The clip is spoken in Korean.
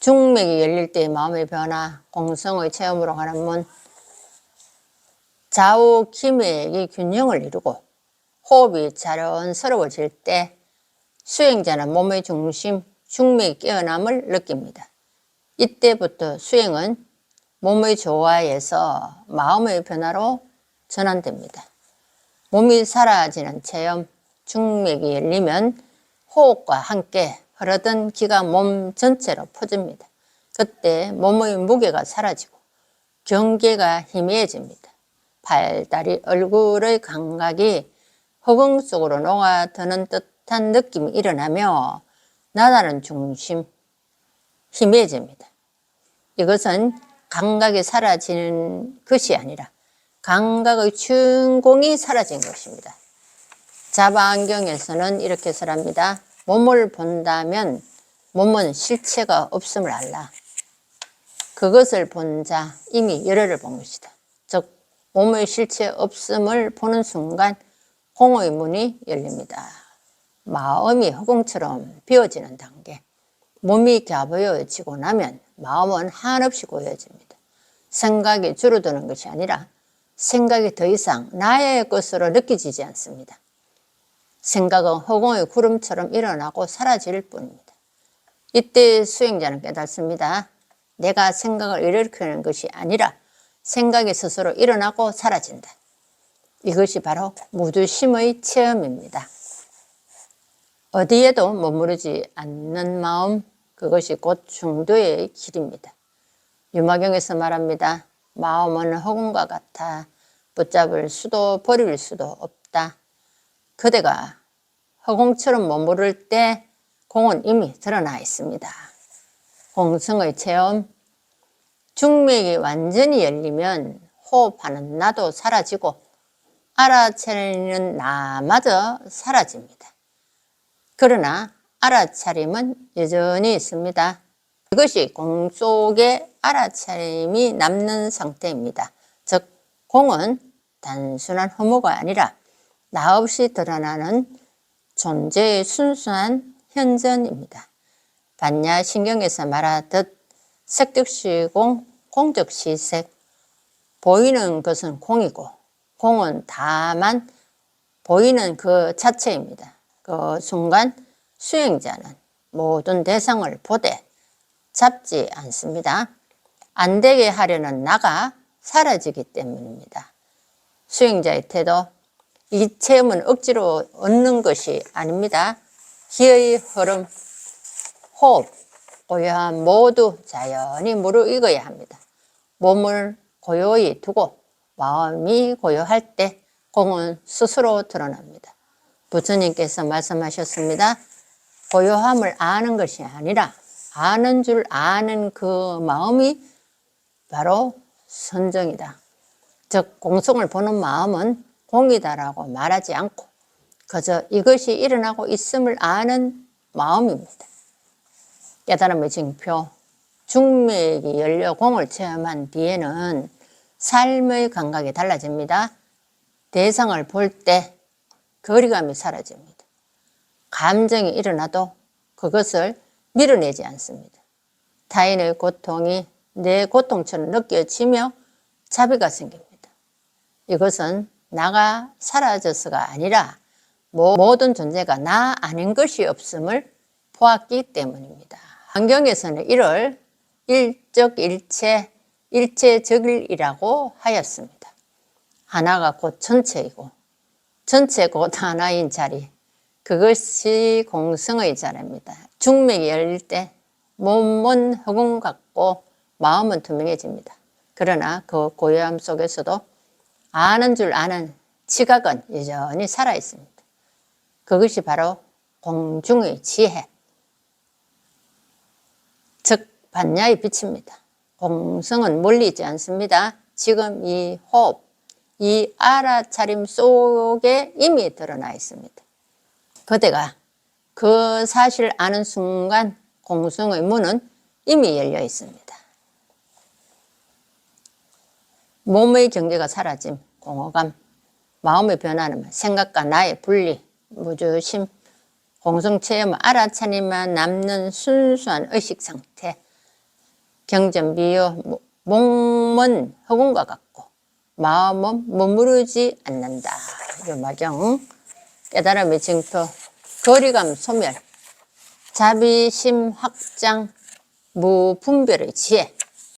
중맥이 열릴 때의 마음의 변화, 공성의 체험으로 가는 문, 좌우 기맥이 균형을 이루고 호흡이 자연스러워질 때 수행자는 몸의 중심, 중맥이 깨어남을 느낍니다. 이때부터 수행은 몸의 조화에서 마음의 변화로 전환됩니다. 몸이 사라지는 체험, 중맥이 열리면 호흡과 함께 흐르던 기가 몸 전체로 퍼집니다. 그때 몸의 무게가 사라지고 경계가 희미해집니다. 발, 다리, 얼굴의 감각이 허공 속으로 녹아드는 듯한 느낌이 일어나며 나다는 중심, 희미해집니다. 이것은 감각이 사라지는 것이 아니라 감각의 준공이 사라진 것입니다. 자바 안경에서는 이렇게 설합니다. 몸을 본다면 몸은 실체가 없음을 알라. 그것을 본 자 이미 열애를 본 것이다. 즉 몸의 실체 없음을 보는 순간 공의 문이 열립니다. 마음이 허공처럼 비워지는 단계. 몸이 갸보여지고 나면 마음은 한없이 고여집니다. 생각이 줄어드는 것이 아니라 생각이 더 이상 나의 것으로 느껴지지 않습니다. 생각은 허공의 구름처럼 일어나고 사라질 뿐입니다. 이때 수행자는 깨닫습니다. 내가 생각을 일으키는 것이 아니라 생각이 스스로 일어나고 사라진다. 이것이 바로 무두심의 체험입니다. 어디에도 머무르지 않는 마음, 그것이 곧 중도의 길입니다. 유마경에서 말합니다. 마음은 허공과 같아 붙잡을 수도 버릴 수도 없다. 그대가 허공처럼 머무를 때 공은 이미 드러나 있습니다. 공성의 체험, 중맥이 완전히 열리면 호흡하는 나도 사라지고 알아차리는 나마저 사라집니다. 그러나 알아차림은 여전히 있습니다. 이것이 공 속에 알아차림이 남는 상태입니다. 즉, 공은 단순한 허무가 아니라 나 없이 드러나는 존재의 순수한 현전입니다. 반야 신경에서 말하듯 색즉시공, 공즉시색. 보이는 것은 공이고 공은 다만 보이는 그 자체입니다. 그 순간 수행자는 모든 대상을 보되 잡지 않습니다. 안 되게 하려는 나가 사라지기 때문입니다. 수행자의 태도, 이 체험은 억지로 얻는 것이 아닙니다. 기의 흐름, 호흡, 고요함 모두 자연히 무르익어야 합니다. 몸을 고요히 두고 마음이 고요할 때 공은 스스로 드러납니다. 부처님께서 말씀하셨습니다. 고요함을 아는 것이 아니라 아는 줄 아는 그 마음이 바로 선정이다. 즉 공성을 보는 마음은 공이다라고 말하지 않고 그저 이것이 일어나고 있음을 아는 마음입니다. 깨달음의 징표 중맥이 열려 공을 체험한 뒤에는 삶의 감각이 달라집니다. 대상을 볼 때 거리감이 사라집니다. 감정이 일어나도 그것을 밀어내지 않습니다. 타인의 고통이 내 고통처럼 느껴지며 자비가 생깁니다. 이것은 나가 사라져서가 아니라 모든 존재가 나 아닌 것이 없음을 보았기 때문입니다. 환경에서는 이를 일적일체, 일체적일이라고 하였습니다. 하나가 곧 전체이고 전체 곧 하나인 자리 그것이 공성의 자리입니다. 중맥이 열릴 때 몸은 허공 같고 마음은 투명해집니다. 그러나 그 고요함 속에서도 아는 줄 아는 지각은 여전히 살아 있습니다. 그것이 바로 공중의 지혜, 즉 반야의 빛입니다. 공성은 몰리지 않습니다. 지금 이 호흡, 이 알아차림 속에 이미 드러나 있습니다. 그대가 그 사실 아는 순간 공성의 문은 이미 열려 있습니다. 몸의 경계가 사라짐, 공허감, 마음의 변화는 생각과 나의 분리, 무주심, 공성체험 알아차림만 남는 순수한 의식 상태, 경전비요 모- 목문 허공과 같고 마음은 머무르지 않는다. 이 말정 깨달음의 증표 거리감 소멸 자비심 확장 무분별의 지혜